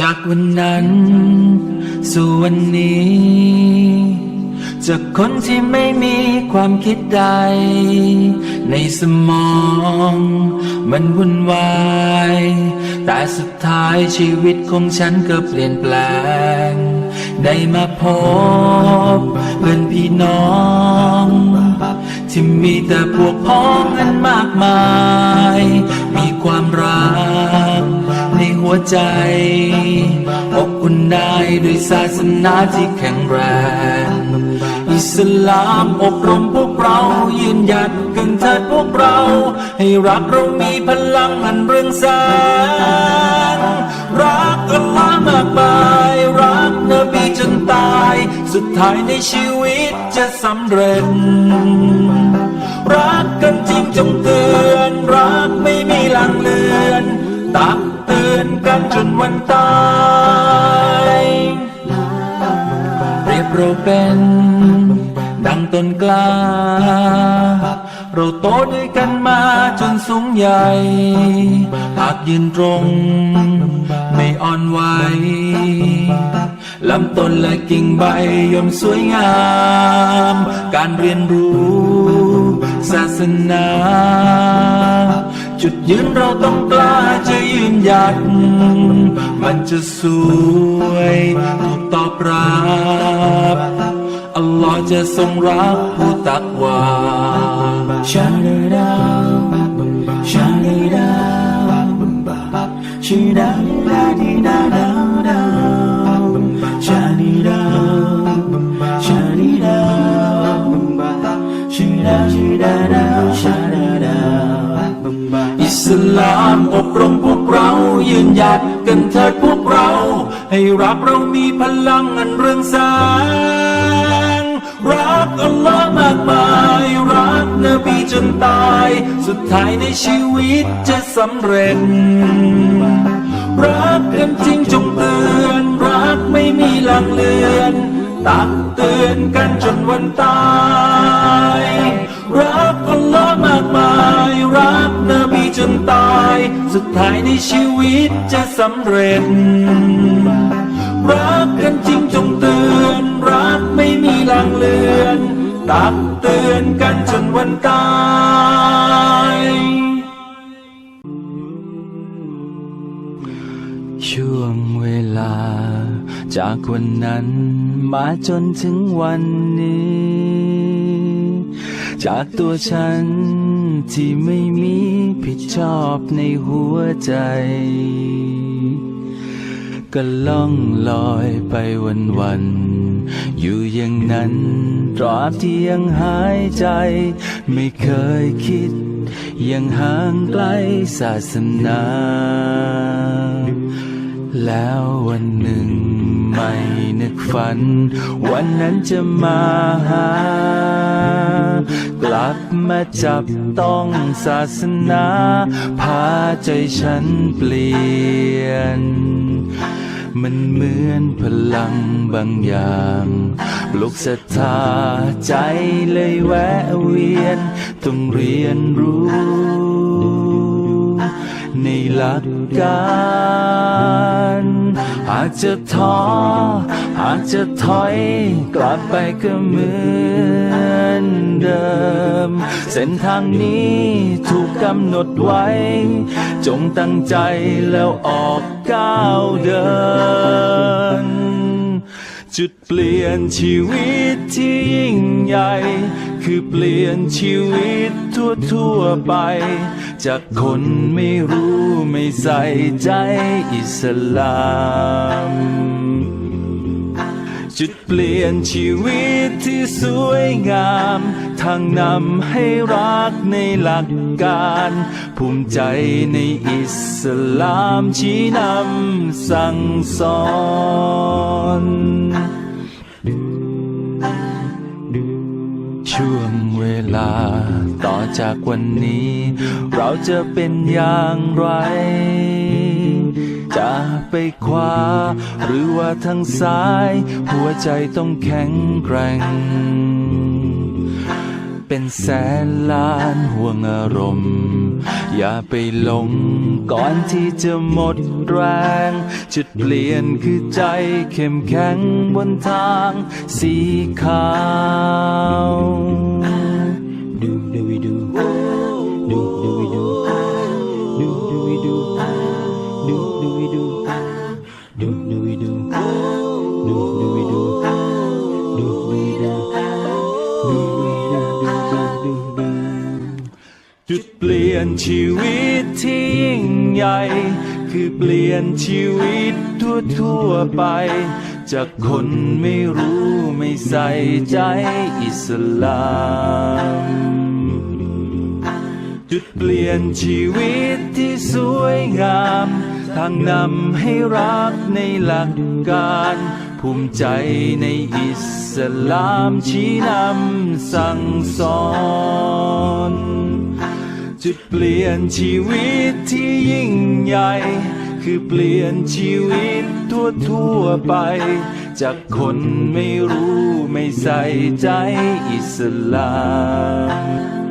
จากวันนั้น สู่วันนี้ จากคนที่ไม่มีความคิดใด ในสมอง มันวุ่นวาย แต่สุดท้ายชีวิตของฉันก็เปลี่ยนแปลง ได้มาพบเพื่อนพี่น้อง ที่มีแต่พวกพ้องอันมากมายมี วใจ อบอุ่นได้ด้วยศาสนาที่แข็งแรง อิสลามอบรมพวกเรายืนหยัดกันเถิดพวกเรา ให้รักเรามีพลังอันเรืองแสงรักอัลลอฮ์มากมายรักนบีจนตาย สุดท้ายในชีวิตจะสำเร็จ รักกันจริงจงเตือน รักไม่มีลังเลือน ตักเตือนกันจนวันตาย เรียบเราเป็น ดังต้นกล้า เราโตด้วยกันมาจนสูงใหญ่ หากยืนตรง ไม่อ่อนไหวลำต้นและกิ่งใบย่อมสวยงาม การเรียนรู้ ศาสนา จุดยืนเราต้องกล้าจะยืนหยัด มันจะสวยถูกตอบรับอัลลอฮ์จะทรงรักผู้ตักวาชาดีดาชาดีดาชีดาดาดีดาดาดา รมพวกเรายืนหยัดกันเถิดพวกเรา ให้รักเรามีพลังอันเรืองแสงรักอัลลอฮ์มากมายรักนบีจนตาย สุดท้ายในชีวิตจะสำเร็จ รักกันจริงจงเตือนรักไม่มีลังเลือนตักเตือนกันจนวันตาย รักอัล จนตาย สุดท้ายในชีวิตจะสำเร็จ รักกันจริงจงเตือนรักไม่มีลังเลือนตักเตือนกันจนวันตายช่วงเวลา จากวันนั้นมาจนถึงวันนี้ จากตัวฉันที่ไม่มี ชอบในหัวใจ ก็ล่องลอยไปวันวันๆอยู่อย่างนั้นตราบที่ยังหายใจ ไม่เคยคิด ยังห่างไกลศาสนา แล้ววันหนึ่งไม่นึกฝัน วันนั้นจะมาหา ลับมาจับต้องศาสนา พาใจฉันเปลี่ยน มันเหมือนพลังบางอย่างปลุกศรัทธาใจเลยแวะเวียน ต้องเรียนรู้ ในหลักการากจะท้อหากจะถอยกลับไปก็เหมือนเดิม เส้นทางนี้ถูกกำหนดไว้ จงตั้งใจแล้วออกก้าวเดิน จุดเปลี่ยนชีวิตที่ยิ่งใหญ่ คือเปลี่ยนชีวิตทั่วทั่วไป จากคนไม่รู้ไม่ใส่ใจอิสลาม จุดเปลี่ยนชีวิตที่สวยงาม ทางนำให้รักในหลักการ ภูมิใจในอิสลามชี้นำสั่งสอนช่วงเวลาต่อจากวันนี้ เราจะเป็นอย่างไร ไปขวา หรือว่าทางซ้าย หัวใจต้องแข็งแกร่ง เป็นแสนล้านห่วงอารมณ์ อย่าไปหลง ก่อนที่จะหมดแรง จุดเปลี่ยนคือใจเข้มแข็งบนทางสีขาว do do we do do do จุดเปลี่ยนชีวิตที่ยิ่งใหญ่ คือเปลี่ยนชีวิตทั่วทั่วไป จากคนไม่รู้ไม่ใส่ใจอิสลามจุดเปลี่ยนชีวิตที่สวยงาม ทางนำให้รักในหลักการ ภูมิใจในอิสลามชี้นำสั่งสอน จุดเปลี่ยนชีวิตที่ยิ่งใหญ่ คือเปลี่ยนชีวิตทั่วทั่วไป จากคนไม่รู้ไม่ใส่ใจอิสลาม